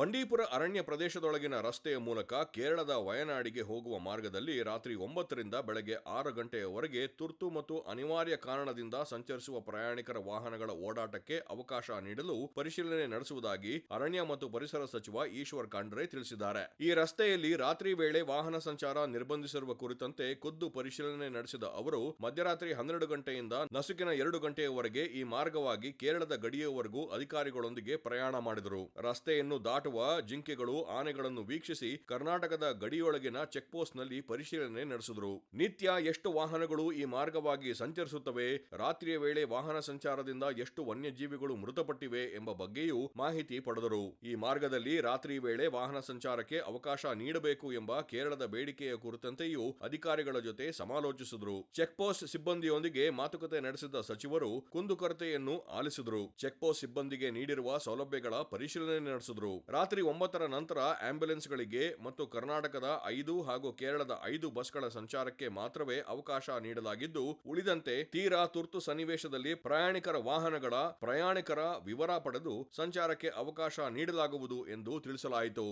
ಬಂಡೀಪುರ ಅರಣ್ಯ ಪ್ರದೇಶದೊಳಗಿನ ರಸ್ತೆಯ ಮೂಲಕ ಕೇರಳದ ವಯನಾಡಿಗೆ ಹೋಗುವ ಮಾರ್ಗದಲ್ಲಿ ರಾತ್ರಿ ಒಂಬತ್ತರಿಂದ ಬೆಳಗ್ಗೆ ಆರು ಗಂಟೆಯವರೆಗೆ ತುರ್ತು ಮತ್ತು ಅನಿವಾರ್ಯ ಕಾರಣದಿಂದ ಸಂಚರಿಸುವ ಪ್ರಯಾಣಿಕರ ವಾಹನಗಳ ಓಡಾಟಕ್ಕೆ ಅವಕಾಶ ನೀಡಲು ಪರಿಶೀಲನೆ ನಡೆಸುವುದಾಗಿ ಅರಣ್ಯ ಮತ್ತು ಪರಿಸರ ಸಚಿವ ಈಶ್ವರ್ ಖಂಡ್ರೆ ತಿಳಿಸಿದ್ದಾರೆ. ಈ ರಸ್ತೆಯಲ್ಲಿ ರಾತ್ರಿ ವೇಳೆ ವಾಹನ ಸಂಚಾರ ನಿರ್ಬಂಧಿಸಿರುವ ಕುರಿತಂತೆ ಖುದ್ದು ಪರಿಶೀಲನೆ ನಡೆಸಿದ ಅವರು, ಮಧ್ಯರಾತ್ರಿ ಹನ್ನೆರಡು ಗಂಟೆಯಿಂದ ನಸುಕಿನ ಎರಡು ಗಂಟೆಯವರೆಗೆ ಈ ಮಾರ್ಗವಾಗಿ ಕೇರಳದ ಗಡಿಯವರೆಗೂ ಅಧಿಕಾರಿಗಳೊಂದಿಗೆ ಪ್ರಯಾಣ ಮಾಡಿದರು. ರಸ್ತೆಯನ್ನು ದಾಟುವ ಜಿಂಕೆಗಳು, ಆನೆಗಳನ್ನು ವೀಕ್ಷಿಸಿ ಕರ್ನಾಟಕದ ಗಡಿಯೊಳಗಿನ ಚೆಕ್ಪೋಸ್ಟ್ನಲ್ಲಿ ಪೋಸ್ಟ್ನಲ್ಲಿ ಪರಿಶೀಲನೆ ನಡೆಸಿದರು. ನಿತ್ಯ ಎಷ್ಟು ವಾಹನಗಳು ಈ ಮಾರ್ಗವಾಗಿ ಸಂಚರಿಸುತ್ತವೆ, ರಾತ್ರಿಯ ವೇಳೆ ವಾಹನ ಸಂಚಾರದಿಂದ ಎಷ್ಟು ವನ್ಯಜೀವಿಗಳು ಮೃತಪಟ್ಟಿವೆ ಎಂಬ ಬಗ್ಗೆಯೂ ಮಾಹಿತಿ ಪಡೆದರು. ಈ ಮಾರ್ಗದಲ್ಲಿ ರಾತ್ರಿ ವೇಳೆ ವಾಹನ ಸಂಚಾರಕ್ಕೆ ಅವಕಾಶ ನೀಡಬೇಕು ಎಂಬ ಕೇರಳದ ಬೇಡಿಕೆಯ ಕುರಿತಂತೆಯೂ ಅಧಿಕಾರಿಗಳ ಜೊತೆ ಸಮಾಲೋಚಿಸಿದರು. ಚೆಕ್ಪೋಸ್ಟ್ ಸಿಬ್ಬಂದಿಯೊಂದಿಗೆ ಮಾತುಕತೆ ನಡೆಸಿದ ಸಚಿವರು ಕುಂದುಕೊರತೆಯನ್ನು ಆಲಿಸಿದರು. ಚೆಕ್ಪೋಸ್ಟ್ ಸಿಬ್ಬಂದಿಗೆ ನೀಡಿರುವ ಸೌಲಭ್ಯಗಳ ಪರಿಶೀಲನೆ ನಡೆಸಿದರು. ರಾತ್ರಿ ಒಂಬತ್ತರ ನಂತರ ಆಂಬ್ಯುಲೆನ್ಸ್ಗಳಿಗೆ ಮತ್ತು ಕರ್ನಾಟಕದ ಐದು ಹಾಗೂ ಕೇರಳದ ಐದು ಬಸ್ಗಳ ಸಂಚಾರಕ್ಕೆ ಮಾತ್ರವೇ ಅವಕಾಶ ನೀಡಲಾಗಿದ್ದು, ಉಳಿದಂತೆ ತೀರಾ ತುರ್ತು ಸನ್ನಿವೇಶದಲ್ಲಿ ಪ್ರಯಾಣಿಕರ ವಾಹನಗಳ ಪ್ರಯಾಣಿಕರ ವಿವರ ಪಡೆದು ಸಂಚಾರಕ್ಕೆ ಅವಕಾಶ ನೀಡಲಾಗುವುದು ಎಂದು ತಿಳಿಸಲಾಯಿತು.